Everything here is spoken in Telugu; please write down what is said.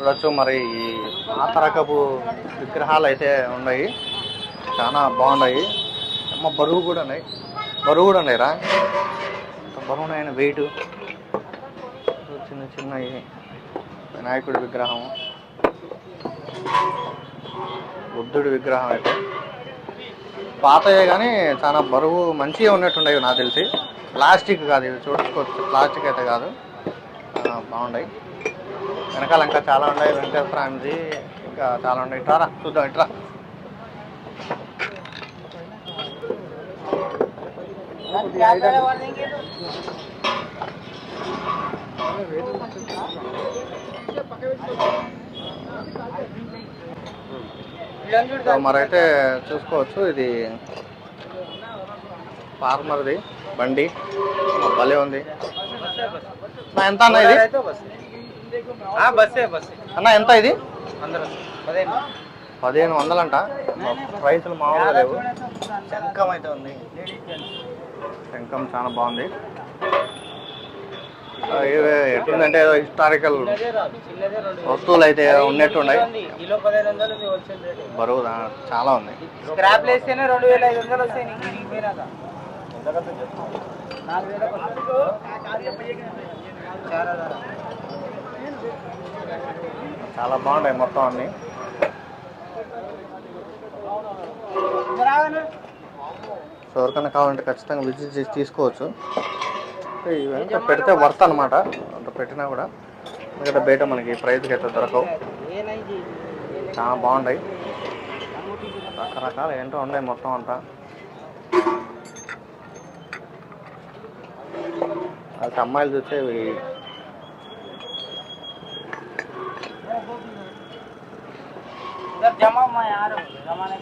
చూడొచ్చు మరి ఈ పాత రకపు విగ్రహాలు అయితే ఉన్నాయి. చాలా బాగున్నాయి. అమ్మ బరువు కూడా ఉన్నాయి. బరువు కూడా ఉన్నాయిరా. బరువు వెయిట్. చిన్న చిన్న వినాయకుడి విగ్రహం. బుద్ధుడి విగ్రహం అయితే. పాతయే కానీ చాలా బరువు మంచిగా ఉన్నట్టున్నాయి నాకు తెలిసి. ప్లాస్టిక్ కాదు ఇవి చూసుకోవచ్చు ప్లాస్టిక్ అయితే కాదు. బాగున్నాయి. వెనకాల ఇంకా చాలా ఉన్నాయి. వెంకటేశ్వరాంజీ ఇంకా చాలా ఉన్నాయి. ఇట్రా చూద్దాం ఇట్రా. మరైతే చూసుకోవచ్చు. ఇది ఫార్మర్ది బండి. భలే ఉంది. ఎంత అన్న ఇది? అన్న ఎంత ఇది? పదిహేను. పదిహేను వందలంట? ప్రైసులు మామూలుగా లేవు. శంఖం అయితే ఉంది. శంఖం చాలా బాగుంది. ఎట్లుందంటే ఏదో హిస్టారికల్ వస్తువులు అయితే ఉన్నట్టు ఉన్నాయి వందలు బరువు చాలా ఉంది. స్క్రాప్ వేస్తేనే రెండు వేల ఐదు వందలు వస్తాయి చాలా బాగున్నాయి మొత్తం అన్ని. సో ఎవరికైనా కావాలంటే ఖచ్చితంగా విజిట్ చేసి తీసుకోవచ్చు. ఇవంతా పెడితే వర్త్ అనమాట అంత పెట్టినా కూడా. ఎందుకంటే బయట మనకి ప్రైజ్కి అయితే దొరకవు. చాలా బాగున్నాయి. రకరకాల ఏంటో ఉన్నాయి మొత్తం అంతా. అక్కడ అమ్మాయిలు చూస్తే జమా యారు జమానే